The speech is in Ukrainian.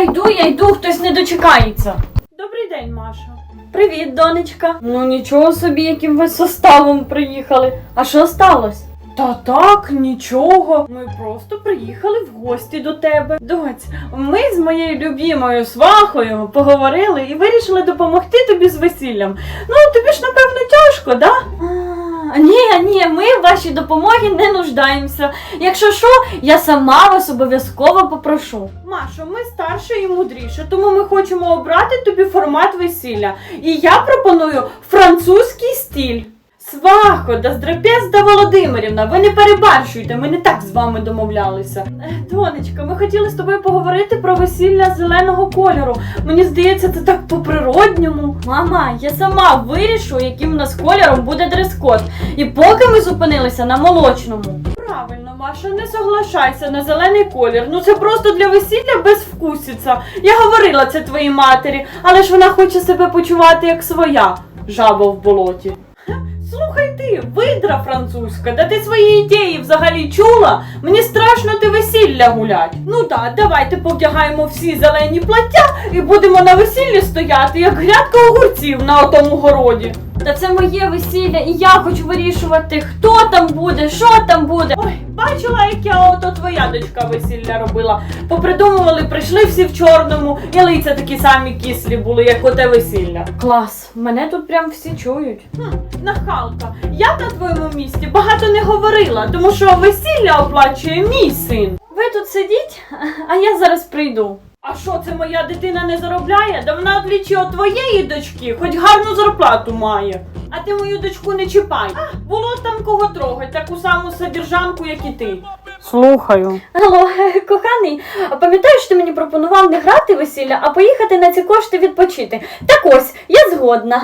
Я йду, я йду, хтось не дочекається. Добрий день, Маша. Привіт, донечка. Ну нічого собі, яким ви составом приїхали. А що сталося? Та так, нічого. Ми просто приїхали в гості до тебе. Доць, ми з моєю любімою свахою поговорили і вирішили допомогти тобі з весіллям. Ну, тобі ж напевно тяжко, да? Ні, ми в вашій допомогі не нуждаємося. Якщо що, я сама вас обов'язково попрошу. Машо, ми старше і мудріше, тому ми хочемо обрати тобі формат весілля. І я пропоную французький стиль. Свахо, да здрапезда Володимирівна, ви не перебарщуйте, ми не так з вами домовлялися. Донечка, ми хотіли з тобою поговорити про весілля зеленого кольору. Мені здається, це так по-природньому. Мама, я сама вирішу, яким у нас кольором буде дрес-код. І поки ми зупинилися на молочному. Правильно, Маша, не соглашайся на зелений колір. Ну це просто для весілля безвкусіця. Я говорила це твоїй матері, але ж вона хоче себе почувати як своя жаба в болоті. Видра французька, да ти свої ідеї взагалі чула? Мені страшно ти весілля гулять. Ну так, давайте повдягаємо всі зелені плаття і будемо на весіллі стояти, як грядка огурців на отому городі. Та це моє весілля, і я хочу вирішувати, хто там буде, що там буде. Ой, бачила, як я ото твоя дочка весілля робила. Попридумували, прийшли всі в чорному, і лиця такі самі кислі були, як оте весілля. Клас, мене тут прям всі чують. Хм, нахалка, я на твоєму місці багато не говорила, тому що весілля оплачує мій син. Ви тут сидіть, а я зараз прийду. А що це моя дитина не заробляє? Да вона двічі от твоєї дочки, хоч гарну зарплату має. А ти мою дочку не чіпай. А, було там кого трогать, таку саму содержанку, як і ти. Слухаю. Алло, коханий, а пам'ятаєш, ти мені пропонував не грати весілля, а поїхати на ці кошти відпочити. Так ось, я згодна.